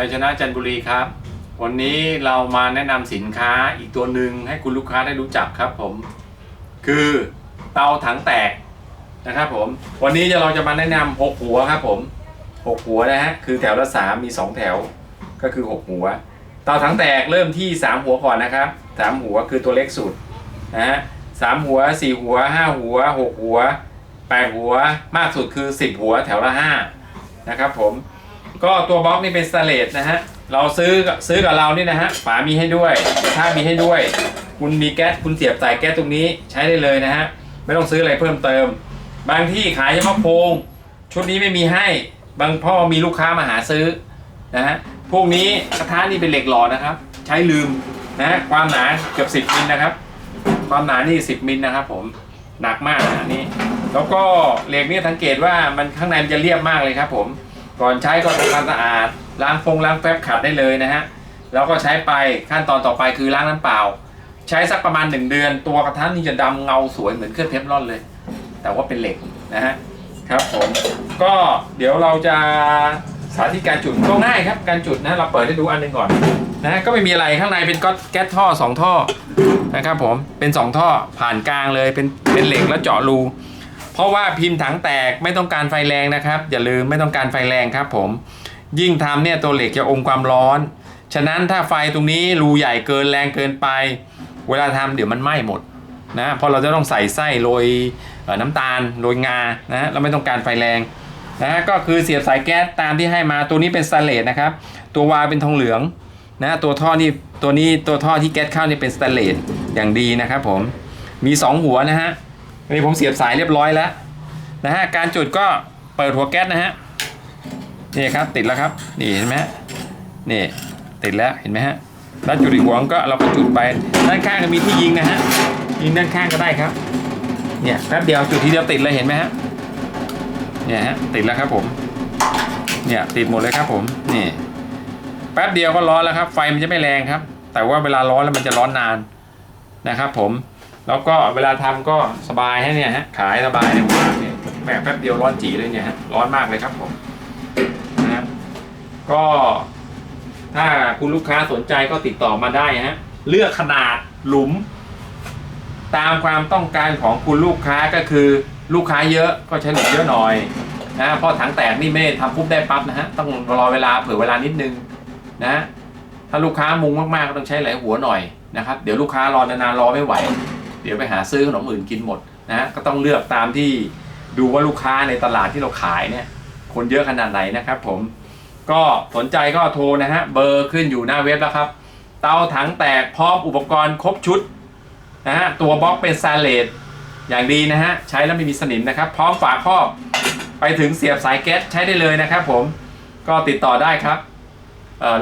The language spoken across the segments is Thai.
ชัยชนะจันบุรีครับ วันนี้เรามาแนะนำสินค้าอีกตัวหนึ่งให้คุณลูกค้าได้รู้จักครับผม คือเตาถังแตกนะครับผม วันนี้เราจะมาแนะนำหกหัวครับผมหกหัวนะฮะคือแถวละสามมีสองแถวก็คือหกหัว เตาถังแตกเริ่มที่สามหัวก่อนนะครับสามหัวคือตัวเล็กสุดนะฮะสามหัวสี่หัวห้าหัวหกหัวแปดหัวมากสุดคือสิบหัวแถวละห้านะครับผม ก็ตัวบล็อกนี่เป็นสเตเลสนะฮะ เราซื้อซื้อกับเรานี่นะฮะ ฝามีให้ด้วยถ้ามีให้ด้วย คุณมีแก๊สคุณเสียบสายแก๊สตรงนี้ใช้ได้เลยนะฮะ ไม่ต้องซื้ออะไรเพิ่มเติม บางที่ขายเฉพาะโครงชุดนี้ไม่มีให้ บางพ่อมีลูกค้ามาหาซื้อนะฮะ พวกนี้กระทะนี่เป็นเหล็กหล่อนะครับ ใช้ลืมนะฮะ ความหนาเกือบ 10มิลนะครับ ความหนานี่ 10มิลนะครับ ผม หนักมากนะอันนี้แล้วก็เหล็กนี่สังเกตว่ามันข้างในมันจะเรียบมากเลยครับ ผม ก่อนใช้ก็ทำความสะอาด ล้างฟงล้างแฟบขัดได้เลยนะฮะแล้วก็ใช้ไปขั้นตอนต่อไปคือล้างน้ำเปล่า ใช้สักประมาณ 1 เดือน ตัวกระทะนี่จะดำเงาสวยเหมือนเครื่องเทฟลอนเลย แต่ว่าเป็นเหล็กนะฮะครับผมก็เดี๋ยวเราจะสาธิตการจุดก็ง่ายครับการจุดนะเราเปิดให้ดูอันหนึงก่อนนะก็ไม่มีอะไรข้างในเป็นก๊อตแก๊สท่อ 2 ท่อนะครับผมเป็น 2 ท่อผ่านกลางเลยเป็นเป็นเหล็กแล้วเจาะรู เพราะว่าพิมพ์ถังแตกไม่ต้องการไฟแรงนะครับ อย่าลืมไม่ต้องการไฟแรงครับผม ยิ่งทำเนี่ยตัวเหล็กจะอมความร้อน ฉะนั้นถ้าไฟตรงนี้รูใหญ่เกินแรงเกินไป เวลาทำเดี๋ยวมันไหม้หมดนะเพราะเราจะต้องใส่ไส้โรยน้ำตาลโรยงานะเราไม่ต้องการไฟแรงนะก็คือเสียบสายแก๊สตามที่ให้มาตัวนี้เป็นสแตนเลสนะครับ ตัววาเป็นทองเหลืองนะตัวท่อนี่ตัวนี้ตัวท่อที่แก๊สเข้านี่เป็นสแตนเลสอย่างดีนะครับผมมีสองหัวนะฮะ อันนี้ผมเสียบสายเรียบร้อยแล้วนะฮะการจุดก็เปิดหัวแก๊สนะฮะนี่ครับติดแล้วครับนี่เห็นไหมฮะนี่ติดแล้วเห็นไหมฮะแล้วจุดอีกหัวก็เราก็จุดไปด้านข้างก็มีที่ยิงนะฮะยิงด้านข้างก็ได้ครับเนี่ยแป๊บเดียวจุดทีเดียวติดเลยเห็นไหมฮะเนี่ยฮะติดแล้วครับผมเนี่ยติดหมดเลยครับผมนี่แป๊บเดียวก็ร้อนแล้วครับ ไฟมันจะไม่แรงครับ แต่ว่าเวลาร้อนแล้วมันจะร้อนนานนะครับผม แล้วก็เวลาทำก็สบายให้เนี่ยฮะขายสบายเนี่ยว่างเนี่ยแหมแป๊บเดียวร้อนจีเลยเนี่ยฮะร้อนมากเลยครับผมนะก็ถ้าคุณลูกค้าสนใจก็ติดต่อมาได้ฮะเลือกขนาดหลุม ตามความต้องการของคุณลูกค้าก็คือลูกค้าเยอะก็ใช้หลุมเยอะหน่อยนะเพราะถังแตกนี่ไม่ทำปุ๊บได้ปั๊บนะฮะต้องรอเวลาเผื่อเวลานิดนึงนะถ้าลูกค้ามุงมากๆก็ต้องใช้หลายหัวหน่อยนะครับเดี๋ยวลูกค้ารอนานๆรอไม่ไหว เดี๋ยวไปหาซื้อขนมอื่นกินหมดนะก็ต้องเลือกตามที่ดูว่าลูกค้าในตลาดที่เราขายเนี่ยคนเยอะขนาดไหนนะครับผมก็สนใจก็โทรนะฮะเบอร์ขึ้นอยู่หน้าเว็บแล้วครับ เตาถังแตกพร้อมอุปกรณ์ครบชุดนะฮะตัวบล็อกเป็นซาเลตอย่างดีนะฮะใช้แล้วไม่มีสนิมนะครับ พร้อมฝาครอบไปถึงเสียบสายแก๊สใช้ได้เลยนะครับผมก็ติดต่อได้ครับ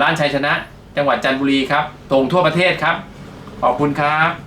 ร้านชัยชนะ จังหวัดจันทบุรีครับตรงทั่วประเทศครับ ขอบคุณครับ